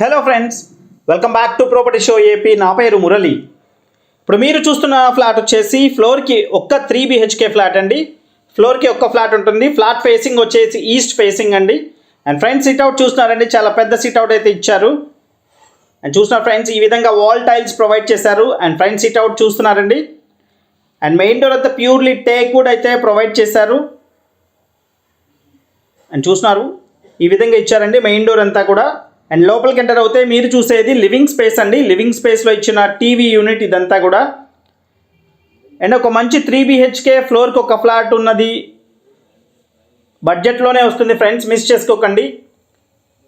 Hello friends welcome back to property show AP నా పేరు మురళి. ఇప్పుడు మీరు చూస్తున్న ఫ్లాట్ వచ్చేసి ఫ్లోర్కి ఒక్క త్రీ బిహెచ్కే ఫ్లాట్ అండి. ఫ్లోర్కి ఒక్క ఫ్లాట్ ఉంటుంది. ఫ్లాట్ ఫేసింగ్ వచ్చేసి ఈస్ట్ ఫేసింగ్ అండి. అండ్ ఫ్రంట్ సిట్అవుట్ చూస్తున్నారండి. చాలా పెద్ద సిట్అవుట్ అయితే ఇచ్చారు. అండ్ చూసిన ఫ్రెండ్స్ ఈ విధంగా వాల్ టైల్స్ ప్రొవైడ్ చేశారు. అండ్ ఫ్రంట్ సిట్అవుట్ చూస్తున్నారండి. అండ్ మెయిన్ డోర్ అయితే ప్యూర్లీ టేక్ వుడ్ అయితే ప్రొవైడ్ చేశారు. అండ్ చూస్తున్నారు. ఈ విధంగా ఇచ్చారండి. మెయిన్ డోర్ అంతా కూడా. అండ్ లోపలికి ఎంటర్ అవుతే మీరు చూసేది లివింగ్ స్పేస్ అండి. లివింగ్ స్పేస్లో ఇచ్చిన టీవీ యూనిట్ ఇదంతా కూడా. అండ్ ఒక మంచి త్రీ బిహెచ్కే ఫ్లోర్కి ఒక ఫ్లాట్ ఉన్నది. బడ్జెట్లోనే వస్తుంది ఫ్రెండ్స్ మిస్ చేసుకోకండి.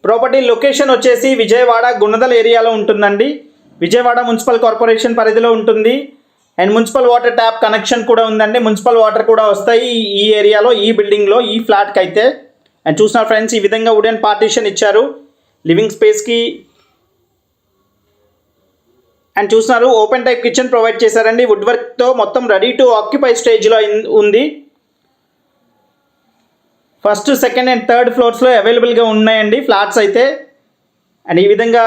ప్రాపర్టీ లొకేషన్ వచ్చేసి విజయవాడ గుణదల ఏరియాలో ఉంటుందండి. విజయవాడ మున్సిపల్ కార్పొరేషన్ పరిధిలో ఉంటుంది. And municipal water tap connection కూడా ఉందండి. మున్సిపల్ వాటర్ కూడా వస్తాయి ఈ- ఈ ఏరియాలో ఈ బిల్డింగ్లో ఈ ఫ్లాట్కి అయితే అండ్ చూసిన ఫ్రెండ్స్ ఈ విధంగా వుడెన్ పార్టీషన్ ఇచ్చారు. లివింగ్ స్పేస్కి. అండ్ చూస్తున్నారు ఓపెన్ టైప్ కిచెన్ ప్రొవైడ్ చేశారండి. వుడ్ వర్క్తో మొత్తం రెడీ టు ఆక్యుపై స్టేజ్లో ఉంది. ఫస్ట్ సెకండ్ అండ్ థర్డ్ ఫ్లోర్స్లో అవైలబుల్గా ఉన్నాయండి ఫ్లాట్స్ అయితే. అండ్ ఈ విధంగా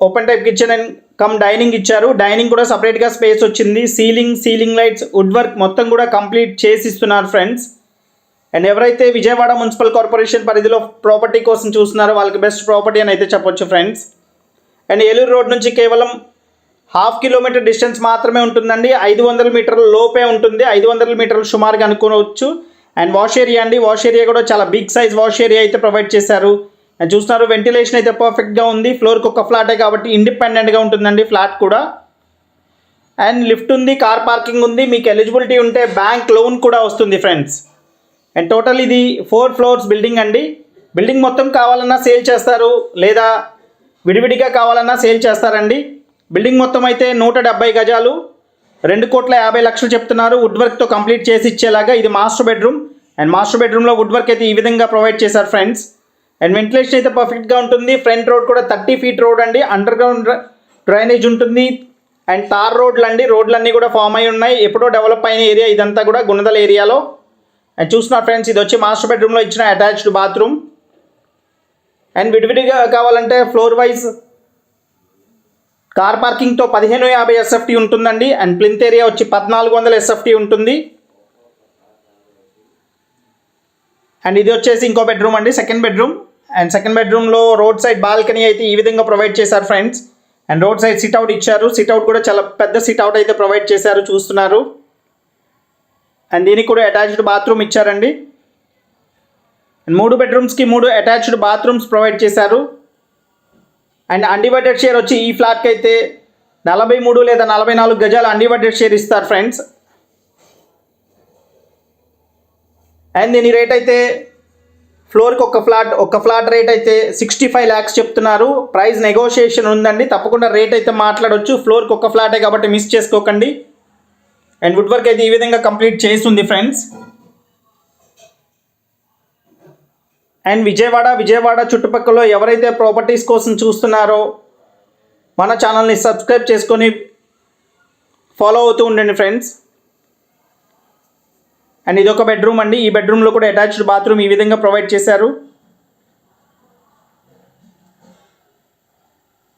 open type kitchen and come dining ఇచ్చారు. డైనింగ్ కూడా సపరేట్గా స్పేస్ వచ్చింది. Ceiling ceiling lights wood work మొత్తం కూడా కంప్లీట్ చేసి ఇస్తున్నారు ఫ్రెండ్స్. అండ్ ఎవరైతే విజయవాడ మున్సిపల్ కార్పొరేషన్ పరిధిలో ప్రాపర్టీ కోసం చూస్తున్నారో వాళ్ళకి బెస్ట్ ప్రాపర్టీ అని అయితే చెప్పొచ్చు ఫ్రెండ్స్ అండ్ ఏలూరు రోడ్ నుంచి కేవలం హాఫ్ కిలోమీటర్ డిస్టెన్స్ మాత్రమే ఉంటుందండి. ఐదు వందల మీటర్ల లోపే ఉంటుంది. ఐదు వందల మీటర్లు సుమారుగా అనుకోవచ్చు. అండ్ వాష్ ఏరియా అండి. వాష్ ఏరియా కూడా చాలా బిగ్ సైజ్ వాష్ ఏరియా అయితే ప్రొవైడ్ చేశారు. అండ్ చూస్తున్నారు వెంటిలేషన్ అయితే పర్ఫెక్ట్గా ఉంది. ఫ్లోర్కి ఒక ఫ్లాటే కాబట్టి ఇండిపెండెంట్గా ఉంటుందండి ఫ్లాట్ కూడా. అండ్ లిఫ్ట్ ఉంది కార్ పార్కింగ్ ఉంది. మీకు ఎలిజిబిలిటీ ఉంటే బ్యాంక్ లోన్ కూడా వస్తుంది ఫ్రెండ్స్ అండ్ టోటల్ ఇది ఫోర్ ఫ్లోర్స్ బిల్డింగ్ అండి. బిల్డింగ్ మొత్తం కావాలన్నా సేల్ చేస్తారు లేదా విడివిడిగా కావాలన్నా సేల్ చేస్తారండి. బిల్డింగ్ మొత్తం అయితే నూట డెబ్బై గజాలు. రెండు కోట్ల యాభై లక్షలు చెప్తున్నారు. వుడ్ వర్క్తో కంప్లీట్ చేసి ఇచ్చేలాగా ఇది మాస్టర్ బెడ్రూమ్ అండ్ మాస్టర్ బెడ్రూమ్లో వుడ్ వర్క్ అయితే ఈ విధంగా ప్రొవైడ్ చేశారు ఫ్రెండ్స్ అండ్ వెంటిలేషన్ అయితే పర్ఫెక్ట్గా ఉంటుంది. ఫ్రంట్ రోడ్ కూడా థర్టీ ఫీట్ రోడ్ అండి. అండర్ గ్రౌండ్ డ్రైనేజ్ ఉంటుంది. అండ్ తార్ రోడ్లు అండి రోడ్లన్నీ కూడా ఫామ్ అయి ఉన్నాయి. ఎప్పుడో డెవలప్ అయిన ఏరియా ఇదంతా కూడా గుణదల ఏరియాలో అండ్ చూస్తున్నారు ఫ్రెండ్స్ ఇది వచ్చి మాస్టర్ బెడ్రూమ్లో ఇచ్చిన అటాచ్డ్ బాత్రూమ్ అండ్ విడివిడిగా కావాలంటే ఫ్లోర్ వైజ్ కార్ పార్కింగ్తో పదిహేను యాభై ఎస్ఎఫ్టీ ఉంటుందండి. అండ్ ప్లింత్ ఏరియా వచ్చి పద్నాలుగు వందల ఎస్ఎఫ్టీ ఉంటుంది. అండ్ ఇది వచ్చేసి ఇంకో బెడ్రూమ్ అండి సెకండ్ బెడ్రూమ్ అండ్ సెకండ్ బెడ్రూమ్లో రోడ్ సైడ్ బాల్కనీ అయితే ఈ విధంగా ప్రొవైడ్ చేశారు friends and road side sit out ఇచ్చారు. సిట్అవుట్ కూడా చాలా పెద్ద సిట్అవుట్ అయితే ప్రొవైడ్ చేశారు చూస్తున్నారు. అండ్ దీనికి కూడా అటాచ్డ్ బాత్రూమ్ ఇచ్చారండి. అండ్ మూడు బెడ్రూమ్స్కి మూడు అటాచ్డ్ బాత్రూమ్స్ ప్రొవైడ్ చేశారు. అండ్ అన్డివైడెడ్ షేర్ వచ్చి ఈ ఫ్లాట్కి అయితే నలభై మూడు లేదా నలభై నాలుగు గజాలు అన్డివైడెడ్ షేర్ ఇస్తారు ఫ్రెండ్స్ అండ్ దీని రేట్ అయితే ఫ్లోర్కి ఒక ఫ్లాట్ ఒక ఫ్లాట్ రేట్ అయితే సిక్స్టీ ఫైవ్ ల్యాక్స్ చెప్తున్నారు. ప్రైస్ నెగోషియేషన్ ఉందండి. తప్పకుండా రేట్ అయితే మాట్లాడొచ్చు. ఫ్లోర్కి ఒక ఫ్లాటే కాబట్టి మిస్ చేసుకోకండి. అండ్ వుడ్ వర్క్ అయితే ఈ విధంగా కంప్లీట్ చేస్తుంది ఫ్రెండ్స్ అండ్ విజయవాడ విజయవాడ చుట్టుపక్కల ఎవరైతే ప్రాపర్టీస్ కోసం చూస్తున్నారో మన ఛానల్ని సబ్స్క్రైబ్ చేసుకొని ఫాలో అవుతూ ఉండండి ఫ్రెండ్స్ అండ్ ఇది ఒక బెడ్రూమ్ అండి. ఈ బెడ్రూమ్లో కూడా అటాచ్డ్ బాత్రూమ్ ఈ విధంగా ప్రొవైడ్ చేశారు.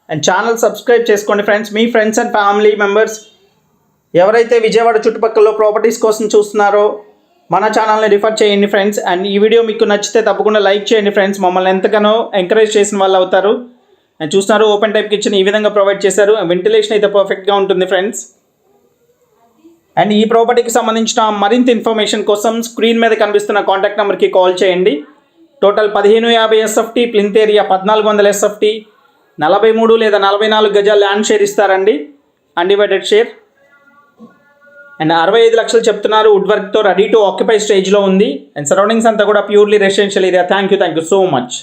అండ్ ఛానల్ సబ్స్క్రైబ్ చేసుకోండి ఫ్రెండ్స్ మీ ఫ్రెండ్స్ అండ్ ఫ్యామిలీ మెంబర్స్ ఎవరైతే విజయవాడ చుట్టుపక్కల ప్రాపర్టీస్ కోసం చూస్తున్నారో మన ఛానల్ని రిఫర్ చేయండి ఫ్రెండ్స్ అండ్ ఈ వీడియో మీకు నచ్చితే తప్పకుండా లైక్ చేయండి ఫ్రెండ్స్ మమ్మల్ని ఎంతగానో ఎంకరేజ్ చేసిన వాళ్ళు అవుతారు. అండ్ చూస్తున్నారు ఓపెన్ టైప్ కిచెన్ ఈ విధంగా ప్రొవైడ్ చేశారు. వెంటిలేషన్ అయితే పర్ఫెక్ట్గా ఉంటుంది ఫ్రెండ్స్ అండ్ ఈ ప్రాపర్టీకి సంబంధించిన మరింత ఇన్ఫర్మేషన్ కోసం స్క్రీన్ మీద కనిపిస్తున్న కాంటాక్ట్ నెంబర్కి కాల్ చేయండి. టోటల్ పదిహేను యాభై ఎస్ఎఫ్టీ ప్లింత్ ఏరియా పద్నాలుగు వందల ఎస్ఎఫ్టీ నలభై మూడు లేదా నలభై నాలుగు గజాలు ల్యాండ్ షేర్ ఇస్తారండి. అన్డివైడెడ్ షేర్ అండ్ అరవై ఐదు లక్షలు చెప్తున్నారు వుడ్ వర్క్తో రెడీ టు ఆక్యుపై స్టేజ్లో ఉంది. అండ్ సరౌండింగ్స్ అంతా కూడా purely residential area. Thank you thank you so much.